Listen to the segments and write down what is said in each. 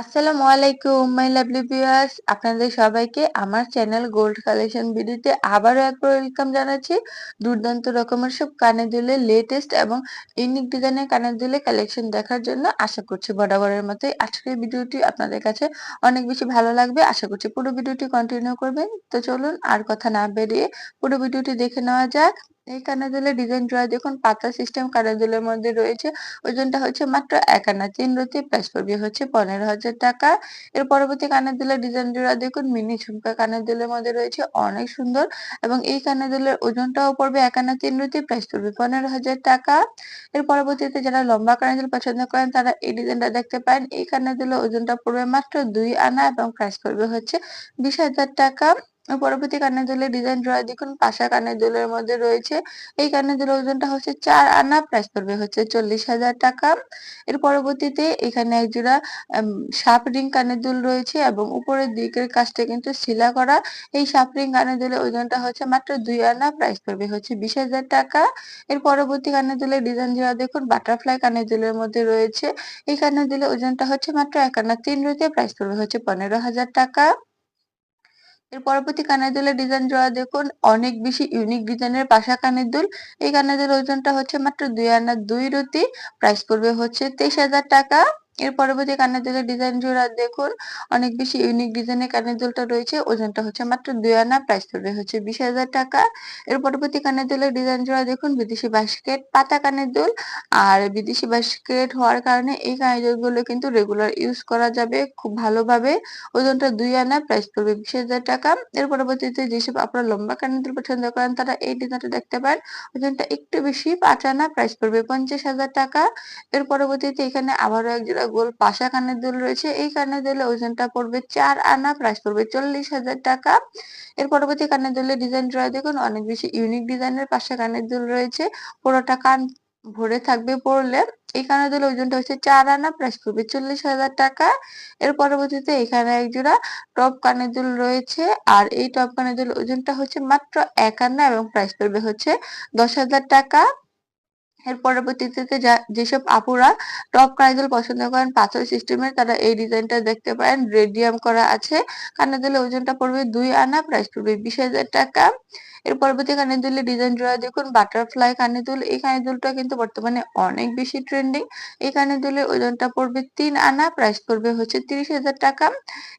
আসসালামু আলাইকুম, my lovely viewers. আপনাদের সবাইকে আমার চ্যানেল গোল্ড কালেকশন ভিডিওতে আবারও একবার ওয়েলকাম জানাচ্ছি। দুর্দান্ত রকমের সব কানে দুলে লেটেস্ট এবং ইউনিক ডিজাইনের কানে দুলে কালেকশন দেখার জন্য আশা করছি বরাবরের মতোই আজকের ভিডিওটি আপনাদের কাছে অনেক বেশি ভালো লাগবে। আশা করছি পুরো ভিডিওটি কন্টিনিউ করবেন। তো চলুন আর কথা না বেরিয়ে পুরো ভিডিওটি দেখে নেওয়া যাক। এই কানের ডিজাইন ড্রয়ার দেখুন পাতা সিস্টেম কানের মধ্যে রয়েছে। ওজনটা হচ্ছে মাত্র এক আনা তিন রতি প্রাইস পড়বে হচ্ছে পনেরো হাজার টাকা। এর পরবর্তী কানের দুলের ডিজাইন জোড়া দেখুন মিনি ঝুমকা দুলের মধ্যে রয়েছে, অনেক সুন্দর। এবং এই কানের দুলের ওজনটাও পড়বে এক আনা তিন রতি প্রাইস পড়বে পনেরো হাজার টাকা। এর পরবর্তীতে যারা লম্বা কানের দুল পছন্দ করেন, তারা এই ডিজাইনটা দেখতে পারেন। এই কানের দুলের ওজনটা পড়বে মাত্র দুই আনা এবং প্রাইস পড়বে হচ্ছে বিশ হাজার টাকা। পরবর্তী কানের দুলের ডিজাইন ড্রয়ার দেখুন, পাশা কানের দুলের মধ্যে রয়েছে। এই কানের দুলের ওজনটা হচ্ছে চার আনা প্রাইস পড়বে হচ্ছে চল্লিশ হাজার টাকা। এর পরবর্তীতে এখানে একজোড়া সাপ রিং কানের দুল রয়েছে এবং উপরের দিকের কাজটা কিন্তু শিলা করা। এই সাপ রিং কানের দুলের ওজনটা হচ্ছে মাত্র দুই আনা প্রাইস পড়বে হচ্ছে বিশ হাজার টাকা। এর পরবর্তী কানের দুলের ডিজাইন জোড়া দেখুন বাটারফ্লাই কানের দুলের মধ্যে রয়েছে। এই কানের দুলের ওজনটা হচ্ছে মাত্র এক আনা, তিন রুতে প্রাইস পড়বে হচ্ছে পনেরো হাজার টাকা। এর পরবর্তী কানের দুলের ডিজাইন জোড়া দেখুন। অনেক বেশি ইউনিক ডিজাইনের পাশা কানের দুল। এই কানের দুল ওজনটা হচ্ছে মাত্র দুই আনা দুই রুতি প্রাইস পড়বে হচ্ছে তেইশ হাজার টাকা। এর পরবর্তী কানের দুলের ডিজাইন জোড়া দেখুন। অনেক বেশি ইউনিক ডিজাইনের কানের দুলটা রয়েছে। ওজনটা হচ্ছে মাত্র দুই আনা প্রাইস পড়বে হচ্ছে বিশ হাজার টাকা। এর পরবর্তী কানের দুলের ডিজাইন জোড়া দেখুন, বিদেশি বাস্কেট পাতা কানের দুল। আর বিদেশি বাস্কেট হওয়ার কারণে এই কানের দুলগুলো কিন্তু রেগুলার ইউজ করা যাবে খুব ভালোভাবে। ওজনটা দুই আনা প্রাইস পড়বে বিশ হাজার টাকা। এর পরবর্তীতে যেসব আপনারা লম্বা কানের দুল পছন্দ করেন, তারা এই ডিজাইনটা দেখতে পারেন। ওজনটা একটু বেশি, পাঁচ আনা প্রাইস পড়বে পঞ্চাশ হাজার টাকা। এর পরবর্তীতে এখানে আবারও এক জোড়া গোল, পাশা কানের দুল রয়েছে, এই কানের দুলের ওজনটা পড়বে চার আনা প্রাইস পড়বে চল্লিশ হাজার টাকা। এর পরবর্তী কানের দুলের ড্রয় দেখুন, অনেক বেশি ইউনিক ডিজাইনের পাশা কানের দুল রয়েছে, পুরোটা কান ভরে থাকবে পড়লে এই কানের দুলের ওজনটা হচ্ছে চার আনা প্রাইস পড়বে চল্লিশ হাজার টাকা। এর পরবর্তীতে এখানে এক জোড়া টপ কানের দুল রয়েছে, আর এই টপ কানের দুল ওজনটা হচ্ছে মাত্র এক আনা এবং প্রাইস পড়বে হচ্ছে দশ হাজার টাকা। এর পরবর্তীতে যেসব আপুরা টপ কানেদুল পছন্দ করেন পাথর সিস্টেমের তারা এই ডিজাইনটা দেখতে পারেন। রেডিয়াম করা আছে। কানাদুলের ওজনটা পড়বে দুই আনা প্রাইস পড়বে বিশ হাজার টাকা। এর পরবর্তী কানের দুলের ডিজাইন জোড়া দেখুন বাটারফ্লাই কানের দুল এই কানের দুলটা কিন্তু বর্তমানে অনেক বেশি ট্রেন্ডিং এই কানের দুলের ওজনটা পড়বে তিন আনা প্রাইস পড়বে হচ্ছে তিরিশ হাজার টাকা।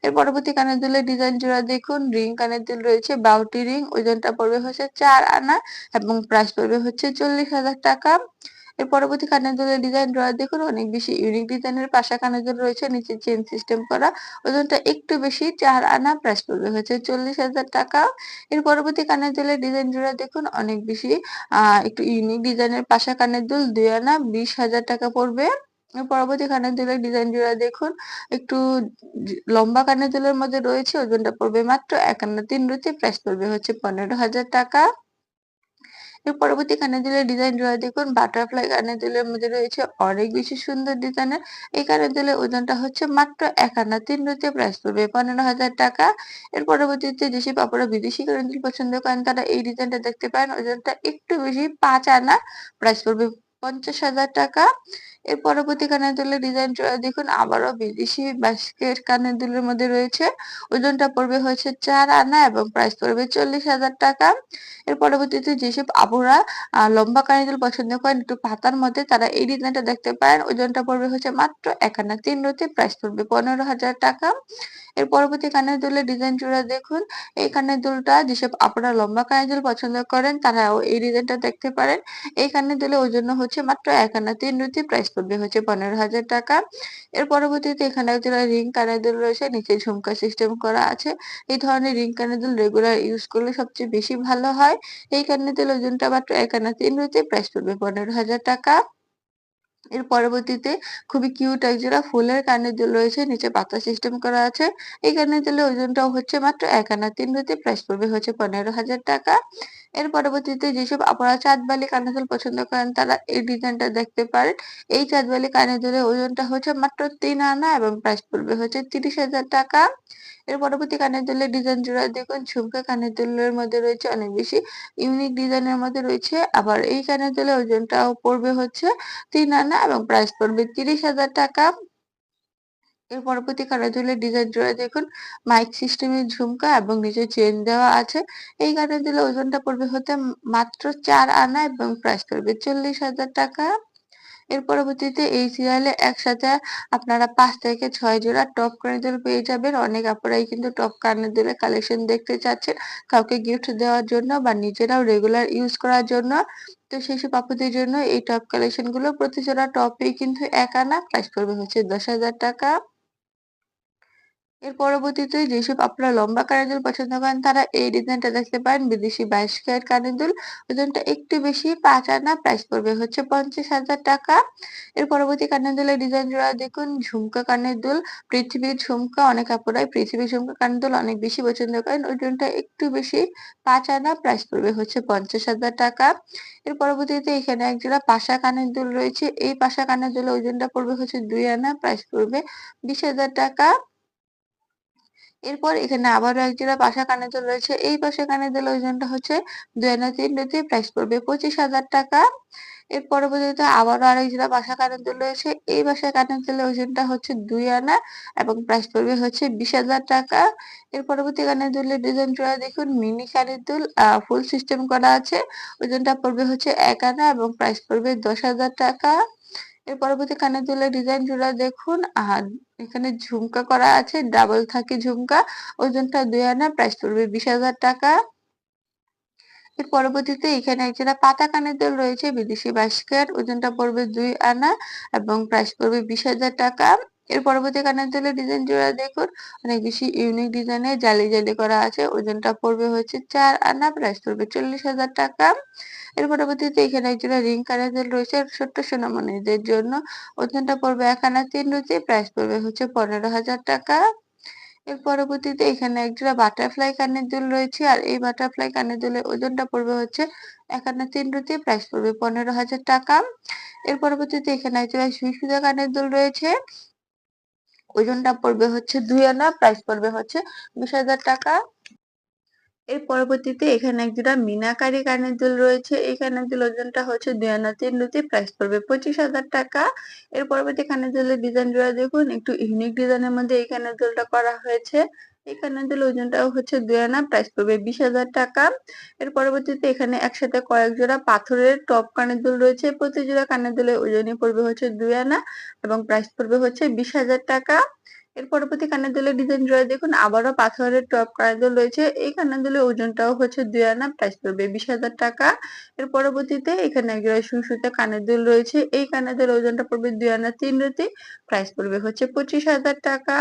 এর পরবর্তী কানের দুলের ডিজাইন জোড়া দেখুন রিং কানের দুল রয়েছে বাউটি রিং ওজনটা পড়বে হচ্ছে চার আনা এবং প্রাইস পড়বে হচ্ছে চল্লিশ হাজার টাকা। এর পরবর্তী কানের দুলের ডিজাইন ড্রয়ার দেখুন, অনেক বেশি ইউনিক ডিজাইনের পাশা কানের দুল রয়েছে, নিচে চেন সিস্টেম করা। ওজনটা একটু বেশি চার আনা প্রাইস পড়বে হচ্ছে চল্লিশ হাজার টাকা। এর পরবর্তী কানের দুলের ডিজাইন জোড়া দেখুন, অনেক বেশি একটু ইউনিক ডিজাইনের পাশা কানের দুল দুই আনা বিশ হাজার টাকা পড়বে। পরবর্তী কানের দুলের ডিজাইন জোড়া দেখুন, একটু লম্বা কানের দুলের মধ্যে রয়েছে, ওজনটা পড়বে মাত্র এক আনা তিন রুতি প্রাইস পড়বে হচ্ছে পনেরো হাজার টাকা। এর পরবর্তী কানে দুলের ডিজাইন রয়েছে দেখুন বাটারফ্লাই কানে দুলের মধ্যে রয়েছে অনেক বেশি সুন্দর ডিজাইনের এই কানে দুলের ওজনটা হচ্ছে মাত্র এক আনা তিন রুতে প্রাইস পড়বে পনেরো হাজার টাকা। এর পরবর্তীতে যেসব আপনারা বিদেশি কানে দুল পছন্দ করেন, তারা এই ডিজাইনটা দেখতে পারেন। ওজনটা একটু বেশি, পাঁচ আনা, প্রাইস পড়বে পঞ্চাশ হাজার টাকা। এর পরবর্তী কানের দুলের ডিজাইন দেখুন, আবারও বিদেশি বাস্কেট কানের দুলের মধ্যে রয়েছে। ওজনটা পড়বে হচ্ছে চার আনা এবং প্রাইস পড়বে চল্লিশ হাজার টাকা। এর পরবর্তীতে যেসব আপুরা লম্বা কানের দুল পছন্দ করেন, একটু পাতার মধ্যে, তারা এই ডিজাইনটা দেখতে পারেন। ওজনটা পড়বে হচ্ছে মাত্র এক আনা তিন রুতে প্রাইস পড়বে পনেরো হাজার টাকা। এর পরবর্তী কানের দুলের ডিজাইন জোড়া দেখুন। এই কানের দুলটা যেসব আপনারা লম্বা কানের দুল পছন্দ করেন, তারাও এই ডিজাইনটা দেখতে পারেন। এই কানের দুলের ওজন হচ্ছে মাত্র এক আনা তিন রুটি প্রাইস পড়বে হচ্ছে পনেরো হাজার টাকা। এর পরবর্তীতে এখানে রিং কানের দুল রয়েছে, নিচে ঝুমকা সিস্টেম করা আছে। এই ধরনের রিং কানের দুল রেগুলার ইউজ করলে সবচেয়ে বেশি ভালো হয়। এই কানের দুল ওজনটা মাত্র এক আনা তিন রুটি প্রাইস পড়বে পনেরো হাজার টাকা। এর পরবর্তীতে খুবই কিউট একজোড়া ফুলের কানের দুল রয়েছে, নিচে পাতা সিস্টেম করা আছে। এই কানের দুলের ওজনটাও হচ্ছে মাত্র এক আনা তিন রুতে প্রাইস পড়বে হচ্ছে পনেরো হাজার টাকা। এর পরবর্তীতে যেসব আপনারা চাঁদবালি কানের দুল পছন্দ করেন, তারা এই ডিজাইনটা দেখতে পারেন। এই চাঁদবালি কানের দুলের ওজনটা হচ্ছে মাত্র তিন আনা এবং প্রাইস পড়বে হচ্ছে তিরিশ হাজার টাকা। এর পরবর্তী কানের দুলের ডিজাইন জোড়া দেখুন, ঝুমকা কানের দুলের মধ্যে রয়েছে অনেক বেশি ইউনিক ডিজাইনের মধ্যে রয়েছে। আবার এই কানের দুলের ওজনটাও পড়বে হচ্ছে তিন আনা এবং প্রাইস পড়বে তিরিশ হাজার টাকা। এর পরবর্তী কানের দুলের ডিজাইন জোড়া দেখুন মাইক সিস্টেমের ঝুমকা এবং নিচে চেন দেওয়া আছে। এই কানের দুলের ওজনটা পড়বে হতে মাত্র চার আনা এবং প্রাইস পড়বে চল্লিশ হাজার টাকা। এর পরবর্তীতে এই সিরিয়ালে একসাথে আপনারা পাঁচ থেকে ছয় জোড়া টপ কানের দুল পেয়ে যাবেন। অনেক আপুরাই কিন্তু টপ কানের দুলের কালেকশন দেখতে চাচ্ছেন কাউকে গিফট দেওয়ার জন্য বা নিজেরাও রেগুলার ইউজ করার জন্য। তো সেই সব আপুদের জন্য এই টপ কালেকশনগুলো প্রতি জোড়া টপেই কিন্তু এক আনা প্রাইস পড়বে হচ্ছে দশ হাজার টাকা। এর পরবর্তীতে যেসব আপনারা লম্বা কানের পছন্দ করেন, তারা এই ডিজাইনটা দেখতে পারেন। বিদেশি বাইশ ক্যারেট কানের দুল ওজনটা একটু বেশি, পাঁচ আনা প্রাইস পড়বে। হচ্ছে পঞ্চাশ হাজার টাকা। এর পরবর্তী কানের দুলের ডিজাইন জোড়া দেখুন, ঝুমকা কানের দুল পৃথিবীর ঝুমকা, অনেক আপুরাই পৃথিবীর ঝুমকা কানের দুল অনেক বেশি পছন্দ করেন। ওজনটা একটু বেশি, পাঁচ আনা প্রাইস পড়বে। হচ্ছে পঞ্চাশ হাজার টাকা। এর পরবর্তীতে এখানে এক জোড়া পাশা কানের দুল রয়েছে। এই পাশা কানের দুলের ওজনটা পড়বে হচ্ছে দুই আনা প্রাইস পড়বে। বিশ হাজার টাকা। এরপর এখানে আবারও এক জোড়া পাশা কানের দুল রয়েছে। এই পাশা কানের দুল ওজনটা হচ্ছে দুই আনা তিন রুটি প্রাইস পড়বে পঁচিশ হাজার টাকা। এর পরবর্তীতে আবারও আরেক জোড়া বাসা কানের দুল রয়েছে। এই বাসা কানের দুলের ওজনটা হচ্ছে দুই আনা এবং প্রাইস পড়বে হচ্ছে বিশ হাজার টাকা। এর পরবর্তী কানের দুলের ডিজাইন জোড়া দেখুন। মিনি কানের দুল ফুল সিস্টেম করা আছে। ওজনটা পড়বে হচ্ছে এক আনা এবং প্রাইস পড়বে দশ হাজার টাকা। এর পরবর্তী কানের দুলের ডিজাইন জোড়া দেখুন। আর এখানে ঝুমকা করা আছে, ডাবল থাকে ঝুমকা। ওজনটা দুই আনা প্রাইস পড়বে বিশ হাজার টাকা। এর পরবর্তীতে এখানে একজোড়া পাতা কানের দুল রয়েছে, বিদেশি বাস্কের ওজনটা পড়বে দুই আনা এবং প্রাইস পড়বে বিশ হাজার টাকা। এর পরবর্তী কানের দুলের ডিজাইন জোড়া দেখুন। অনেক বেশি ইউনিক ডিজাইনের জালি জালি করা আছে। ওজনটা পড়বে হচ্ছে চার আনা প্রাইস পড়বে চল্লিশ হাজার টাকা। এর পরবর্তীতে এখানে একজোড়া রিং কানের দুল রয়েছে ছোট্ট সোনামণিদের জন্য। ওজনটা পড়বে এক আনা তিন রুচি প্রাইস পড়বে হচ্ছে পনেরো হাজার টাকা। এর পরবর্তীতে এখানে একজোড়া বাটারফ্লাই কানের দুল রয়েছে। আর এই বাটারফ্লাই কানের দুলের ওজনটা পড়বে হচ্ছে একান্ন তিন রুটি প্রাইস পড়বে পনেরো হাজার টাকা। এর পরবর্তীতে এখানে একজোড়া সুই সুজা কানের দুল রয়েছে। ওজনটা পড়বে হচ্ছে দুই আনা প্রাইস পড়বে হচ্ছে বিশ হাজার টাকা। এর পরবর্তীতে এখানে এক দুটা মিনাকারি কানের দুল রয়েছে। এই কানের দুল ওজনটা হচ্ছে দুই আনা তিন রুটি প্রাইস পড়বে পঁচিশ হাজার টাকা। এর পরবর্তী কানের দুলের ডিজাইন জোড়া দেখুন, একটু ইউনিক ডিজাইনের মধ্যে এই কানের দুলটা করা হয়েছে। কানের দুল ওজনটাও হচ্ছে দুই আনা প্রাইস পড়বে বিশ হাজার টাকা। এর পরবর্তীতে এখানে একসাথে কয়েক জোড়া পাথরের টপ কানের দুল রয়েছে। প্রতি জোড়া কানের দুলের ওজনই পড়বে হচ্ছে দুই আনা এবং প্রাইস পড়বে হচ্ছে বিশ হাজার টাকা। এর পরবর্তী কানের দুলের ডিজাইন জোড়া দেখুন, আবারও পাথরের টপ কানের দুল রয়েছে। এই কানের দুলের ওজনটাও হচ্ছে দুই আনা প্রাইস পড়বে বিশ হাজার টাকা। এর পরবর্তীতে এখানে এক একজোড়া সুসুতে কানের দুল রয়েছে। এই কানের দুলের ওজনটা পড়বে দুই আনা তিন রুটি প্রাইস পড়বে হচ্ছে পঁচিশ হাজার টাকা।